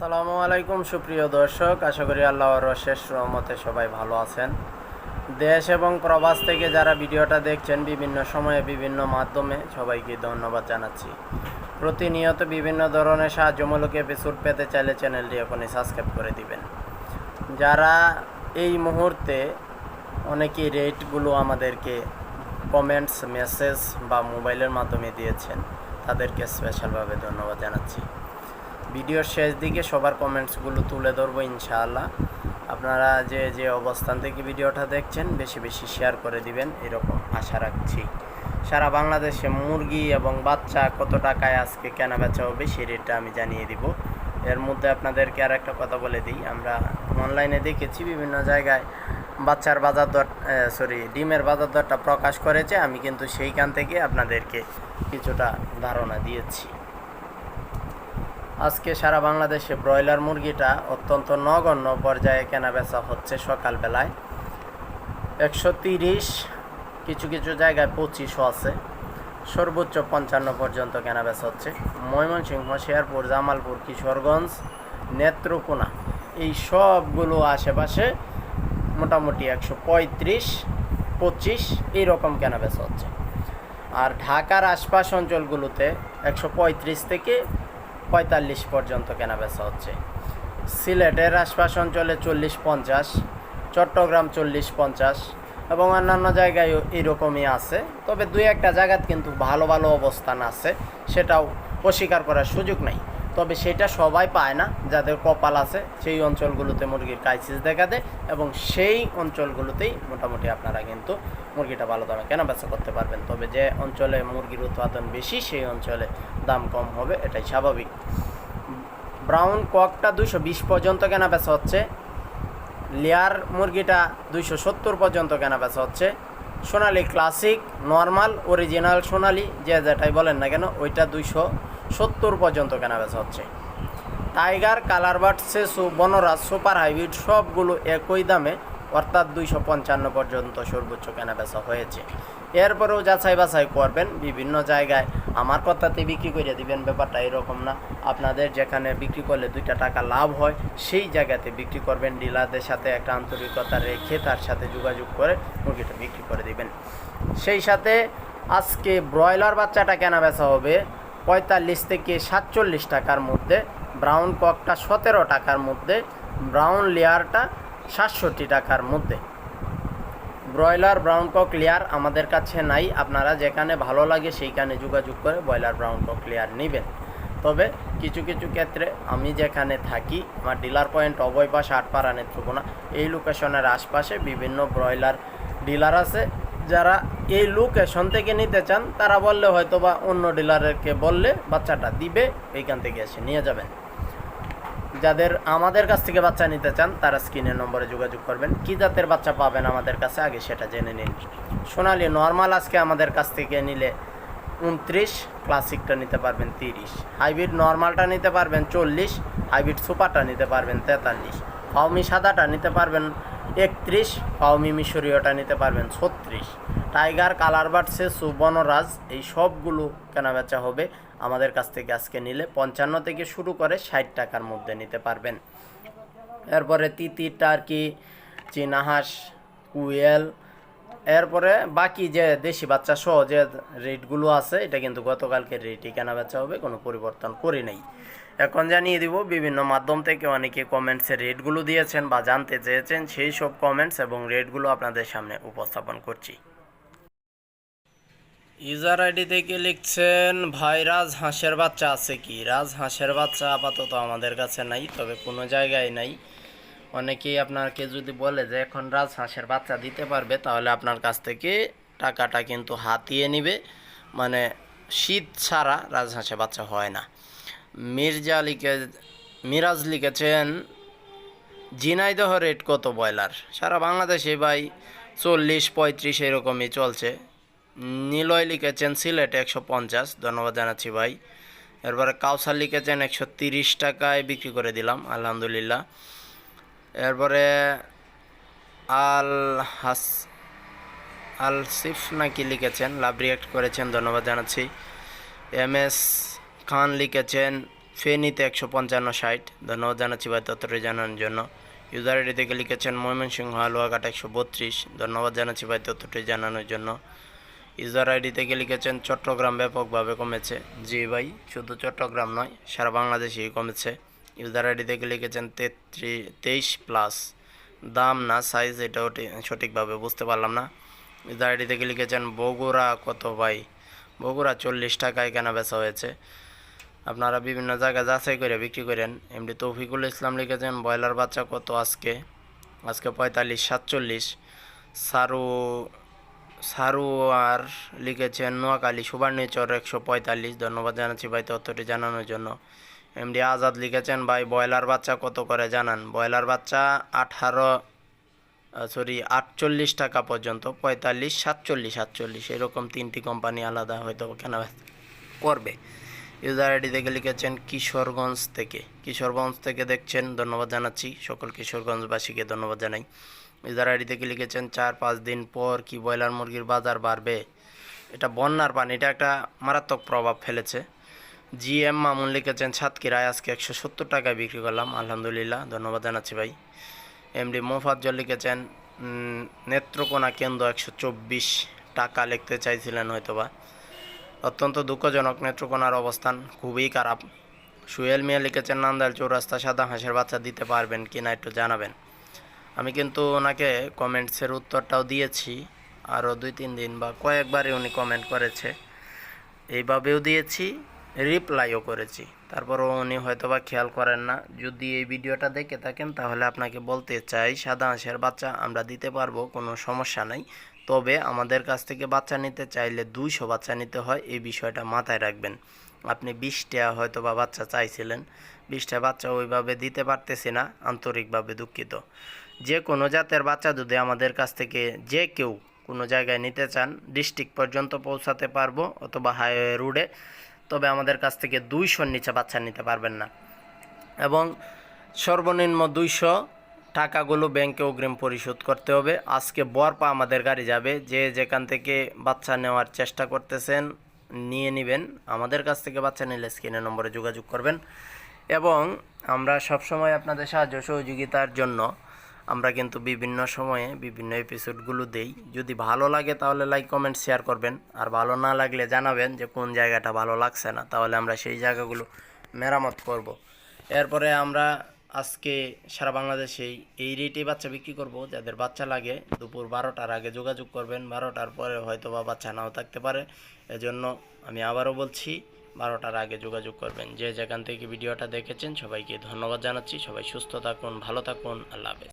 আসসালামু আলাইকুম, সুপ্রিয় দর্শক। আশা করি আল্লাহর শেষ রহমতে সবাই ভালো আছেন। দেশ এবং প্রবাস থেকে যারা ভিডিওটা দেখছেন, বিভিন্ন সময়ে বিভিন্ন মাধ্যমে সবাইকে ধন্যবাদ জানাচ্ছি। প্রতিনিয়ত বিভিন্ন ধরনের সাহায্যমূলক এপিসোড পেতে চাইলে চ্যানেলটি এখনই সাবস্ক্রাইব করে দিবেন। যারা এই মুহূর্তে অনেকেই রেটগুলো আমাদেরকে কমেন্টস মেসেজ বা মোবাইলের মাধ্যমে দিয়েছেন, তাদেরকে স্পেশালভাবে ধন্যবাদ জানাচ্ছি। ভিডিওর শেষ দিকে সবার কমেন্টসগুলো তুলে ধরবো ইনশাআল্লাহ। আপনারা যে যে অবস্থান থেকে ভিডিওটা দেখছেন, বেশি বেশি শেয়ার করে দিবেন, এরকম আশা রাখছি। সারা বাংলাদেশে মুরগি এবং বাচ্চা কত টাকায় আজকে কেনা বেচা হবে, সেই রেটটা আমি জানিয়ে দিব। এর মধ্যে আপনাদেরকে আর একটা কথা বলে দিই, আমরা অনলাইনে দেখেছি বিভিন্ন জায়গায় বাচ্চার বাজার দর সরি ডিমের বাজার দরটা প্রকাশ করেছে, আমি কিন্তু সেইখান থেকে আপনাদেরকে কিছুটা ধারণা দিয়েছি। আজকে সারা বাংলাদেশে ব্রয়লার মুরগিটা অত্যন্ত নগণ্য পর্যায়ে কেনা বেচা হচ্ছে সকালবেলায়। একশো তিরিশ, কিছু কিছু জায়গায় পঁচিশও আছে। সর্বোচ্চ পঞ্চান্ন পর্যন্ত কেনা বেচা হচ্ছে। ময়মনসিংহ শেরপুর জামালপুর, কিশোরগঞ্জ, নেত্রকোনা, এই সবগুলো আশেপাশে মোটামুটি একশো পঁয়ত্রিশ, পঁচিশ এইরকম কেনা বেচা হচ্ছে। আর ঢাকার আশপাশ অঞ্চলগুলোতে একশো পঁয়ত্রিশ থেকে পঁয়তাল্লিশ পর্যন্ত কেনাবেচা হচ্ছে। সিলেটের আশপাশ অঞ্চলে চল্লিশ পঞ্চাশ, চট্টগ্রাম চল্লিশ পঞ্চাশ এবং অন্যান্য জায়গায় এরকমই আছে। তবে দুই একটা জায়গাত কিন্তু ভালো ভালো অবস্থান আছে, সেটাও অস্বীকার করার সুযোগ নেই। তবে সেটা সবাই পায় না, যাদের কপাল আছে সেই অঞ্চলগুলোতে মুরগির ক্রাইসিস দেখা দেয় এবং সেই অঞ্চলগুলোতেই মোটামুটি আপনারা কিন্তু মুরগিটা ভালো দামে কেনা বেচা করতে পারবেন। তবে যে অঞ্চলে মুরগির উৎপাদন বেশি, সেই অঞ্চলে দাম কম হবে, এটাই স্বাভাবিক। ব্রাউন ককটা দুশো বিশ পর্যন্ত কেনা বেচা হচ্ছে। লেয়ার মুরগিটা দুইশো সত্তর পর্যন্ত কেনা বেচা হচ্ছে। Sonali classic normal original Sonali, যে যেটাই বলেন না কেন, ওইটা দুইশো সত্তর পর্যন্ত কেনা বেচা হচ্ছে। টাইগার, কালারবার্ড, সেসু, বনরাজ, সুপার হাইব্রিড সবগুলো একই দামে, অর্থাৎ দুইশো পঞ্চান্ন পর্যন্ত সর্বোচ্চ কেনা বেচা হয়েছে। এরপরেও যাচাই বাছাই করবেন বিভিন্ন জায়গায়। আমার কথাতে বিক্রি করে দিবেন, ব্যাপারটা এরকম না। আপনাদের যেখানে বিক্রি করলে দুইটা টাকা লাভ হয়, সেই জায়গাতে বিক্রি করবেন, ডিলারদের সাথে একটা আন্তরিকতা রেখে তার সাথে যোগাযোগ করে মুরগিটা বিক্রি করে দিবেন। সেই সাথে আজকে ব্রয়লার বাচ্চাটা কেনা বেচা হবে পঁয়তাল্লিশ থেকে সাতচল্লিশ টাকার মধ্যে, ব্রাউন ককটা সতেরো টাকার মধ্যে, ব্রাউন লেয়ারটা সাতষট্টি টাকার মধ্যে। ব্রয়লার ব্রাউন কক লেয়ার আমাদের কাছে নাই, আপনারা যেখানে ভালো লাগে সেইখানে যোগাযোগ করে ব্রয়লার ব্রাউন কক লেয়ার নেবেন। তবে কিছু কিছু ক্ষেত্রে আমি যেখানে থাকি, আমার ডিলার পয়েন্ট অবয় পাশে আটপাড়া নেত্রকোনা, এই লোকেশনের আশপাশে বিভিন্ন ব্রয়লার ডিলার আছে যারা এই লোকেশন থেকে নিতে চান, তারা বললে হয়তো বা অন্য ডিলারকে বললে বাচ্চাটা দিবে, এইখান থেকে এসে নিয়ে যাবেন যাদের আমাদের কাছ থেকে বাচ্চা নিতে চান, তারা স্ক্রিনের নম্বরে যোগাযোগ করবেন। কি জাতের বাচ্চা পাবেন আমাদের কাছে, আগে সেটা জেনে নিন। সোনালি নর্মাল আজকে আমাদের কাছ থেকে নিলে উনত্রিশ ক্লাসিকটা নিতে পারবেন তিরিশ। হাইব্রিড নর্মালটা নিতে পারবেন চল্লিশ হাইব্রিড সুপারটা নিতে পারবেন তেতাল্লিশ। ফাউমি সাদাটা নিতে পারবেন একত্রিশ ফাউমি মিশরীয়টা নিতে পারবেন ছত্রিশ। টাইগার কালার সে সুবর্ণরাজ এই সবগুলো কেনাবেচা হবে আমাদের কাছ থেকে আজকে নিলে। পঞ্চান্ন থেকে শুরু করে ষাট টাকার মধ্যে নিতে পারবেন। এরপরে তিতি, টার্কি, চীনাহাঁস, কুয়েল, এরপরে বাকি যে দেশি বাচ্চা সহ যে রেটগুলো আছে, এটা কিন্তু গতকালকে রেটই কেনা বেচা হবে, কোনো পরিবর্তন করি নাই। এখন জানিয়ে দিব, বিভিন্ন মাধ্যম থেকে অনেকে কমেন্টসে রেটগুলো দিয়েছেন বা জানতে চেয়েছেন, সেই সব কমেন্টস এবং রেটগুলো আপনাদের সামনে উপস্থাপন করছি। ইউজার আইডি থেকে লিখছেন, ভাই রাজ হাঁসের বাচ্চা আছে কি? রাজ হাঁসের বাচ্চা আপাতত আমাদের কাছে নাই, তবে কোনো জায়গায় নাই। অনেকেই আপনাকে যদি বলে যে, এখন রাজ হাঁসের বাচ্চা দিতে পারবে, তাহলে আপনার কাছ থেকে টাকাটা কিন্তু হাতিয়ে নিবে। মানে শীত ছাড়া রাজহাঁসের বাচ্চা হয় না। মির্জা লিখে, মিরাজ লিখেছেন ঝিনাইদহ রেট কত ব্রয়লার? সারা বাংলাদেশে ভাই চল্লিশ, পঁয়ত্রিশ এরকমই চলছে। নিলয় লিখেছেন, সিলেট একশো পঞ্চাশ। ধন্যবাদ জানাচ্ছি ভাই। এরপরে কাউসার লিখেছেন, একশো তিরিশ টাকায় বিক্রি করে দিলাম। আলহামদুলিল্লাহ। এরপরে আল হাস, আল সিফ নাকি লিখেছেন, লাভ রিয়াক্ট করেছেন। ধন্যবাদ জানাচ্ছি। এম এস খান লিখেছেন, ফেনীতে একশো পঞ্চান্ন ষাট ধন্যবাদ জানাচ্ছি ভাই তথ্যটি জানানোর জন্য। ইউজার আইডি থেকে লিখেছেন, ময়মনসিংহ হালুয়াঘাট একশো বত্রিশ ধন্যবাদ জানাচ্ছি ভাই তথ্যটি জানানোর জন্য। ইউজার আইডি থেকে লিখেছেন, চট্টগ্রাম ব্যাপকভাবে কমেছে। জি ভাই, শুধু চট্টগ্রাম নয়, সারা বাংলাদেশেই কমেছে। ইউজার আইডি থেকে লিখেছেন তেত্রিশ তেইশ প্লাস। দাম না, সাইজ এটা ওটি, সঠিকভাবে বুঝতে পারলাম না। ইউজার আইডি থেকে লিখেছেন, বগুড়া কত ভাই? বগুড়া চল্লিশ টাকায় কেনা বেচা হয়েছে। আপনারা বিভিন্ন জায়গায় যাচাই করে বিক্রি করেন। এমনি তৌফিকুল ইসলাম লিখেছেন, ব্রয়লার বাচ্চা কত আজকে? আজকে পঁয়তাল্লিশ, সাতচল্লিশ। সারু সারু আর লিখেছেন, নোয়াখালী সুবর্ণচর একশো পঁয়তাল্লিশ। ধন্যবাদ জানাচ্ছি ভাই তথ্যটি জানানোর জন্য। এমডি আজাদ লিখেছেন, ভাই, ব্রয়লার বাচ্চা কত করে জানান? ব্রয়লার বাচ্চা আঠারো সরি, আটচল্লিশ টাকা পর্যন্ত, পঁয়তাল্লিশ, সাতচল্লিশ সাতচল্লিশ। এরকম তিনটি কোম্পানি আলাদা হয়তো কেনা করবে। ইউজার আইডি থেকে লিখেছেন কিশোরগঞ্জ থেকে। কিশোরগঞ্জ থেকে দেখছেন, ধন্যবাদ জানাচ্ছি। সকল কিশোরগঞ্জবাসীকে ধন্যবাদ জানাই। ইউজার আইডি থেকে লিখেছেন, চার পাঁচ দিন পর কি ব্রয়লার মুরগির বাজার বাড়বে? এটা বন্যার পানি, এটা একটা মারাত্মক প্রভাব ফেলেছে। জি এম মামুন লিখেছেন সাতক্ষীরায় আজকে একশো সত্তর টাকায় বিক্রি করলাম। আলহামদুলিল্লাহ, ধন্যবাদ জানাচ্ছি ভাই। এমডি মোফাজ্জল লিখেছেন নেত্রকোনা কেন্দ্র একশো চব্বিশ টাকা লিখতে চাইছিলেন হয়তোবা। অত্যন্ত দুঃখজনক নেত্রকোনার অবস্থান। খুবই খারাপ। সুয়েল মিয়া লিখেছেন, নান্দাইল চৌরাস্তা সাদা হাঁসের বাচ্চা দিতে পারবেন কি না একটু জানাবেন। আমি কিন্তু ওনাকে কমেন্টসের উত্তরটাও দিয়েছি, আরও দুই তিন দিন বা কয়েকবারই উনি কমেন্ট করেছে। এইভাবেও দিয়েছি, রিপ্লাইও করেছি। তারপরও উনি হয়তোবা খেয়াল করেন না। যদি এই ভিডিওটা দেখে থাকেন, তাহলে আপনাকে বলতে চাই, সাদা হাঁসের বাচ্চা আমরা দিতে পারব, কোনো সমস্যা নাই। তবে আমাদের কাছ থেকে বাচ্চা নিতে চাইলে দুইশো বাচ্চা নিতে হয়, এই বিষয়টা মাথায় রাখবেন। আপনি বিশটা হয়তো বা বাচ্চা চাইছিলেন, বিশটা বাচ্চা ওইভাবে দিতে পারতেছি না, আন্তরিকভাবে দুঃখিত। যে কোনো জাতের বাচ্চা যদি আমাদের কাছ থেকে যে কেউ কোনো জায়গায় নিতে চান, ডিস্ট্রিক্ট পর্যন্ত পৌঁছাতে পারব অথবা হাইওয়ে রোডে, তবে আমাদের কাছ থেকে দুইশোর নিচে বাচ্চা নিতে পারবেন না। এবং সর্বনিম্ন দুইশো টাকাগুলো ব্যাংকে অগ্রিম পরিশোধ করতে হবে। আজকে বরপা আমাদের গাড়ি যাবে। যে যেখান থেকে বাচ্চা নেওয়ার চেষ্টা করতেছেন, নিয়ে নেবেন। আমাদের কাছ থেকে বাচ্চা নিলে স্ক্রিনের নম্বরে যোগাযোগ করবেন। এবং আমরা সবসময় আপনাদের সাহায্য সহযোগিতার জন্য আমরা কিন্তু বিভিন্ন সময়ে বিভিন্ন এপিসোডগুলো দেই। যদি ভালো লাগে তাহলে লাইক, কমেন্ট, শেয়ার করবেন। আর ভালো না লাগলে জানাবেন যে কোন জায়গাটা ভালো লাগছে না। তাহলে আমরা সেই জায়গাগুলো মেরামত করব। এরপরে আমরা আজকে সারা বাংলাদেশেই এই রেটে বাচ্চা বিক্রি করব, যাদের বাচ্চা লাগে, দুপুর বারোটার আগে যোগাযোগ করবেন, বারোটার পরে হয়তো বা বাচ্চা নাও থাকতে পারে। এজন্য আমি আবারও বলছি, বারোটার আগে যোগাযোগ করবেন। যে যেখান থেকে ভিডিওটা দেখেছেন, সবাইকে ধন্যবাদ জানাচ্ছি। সবাই সুস্থ থাকুন, ভালো থাকুন। আল্লাহ হাফেজ।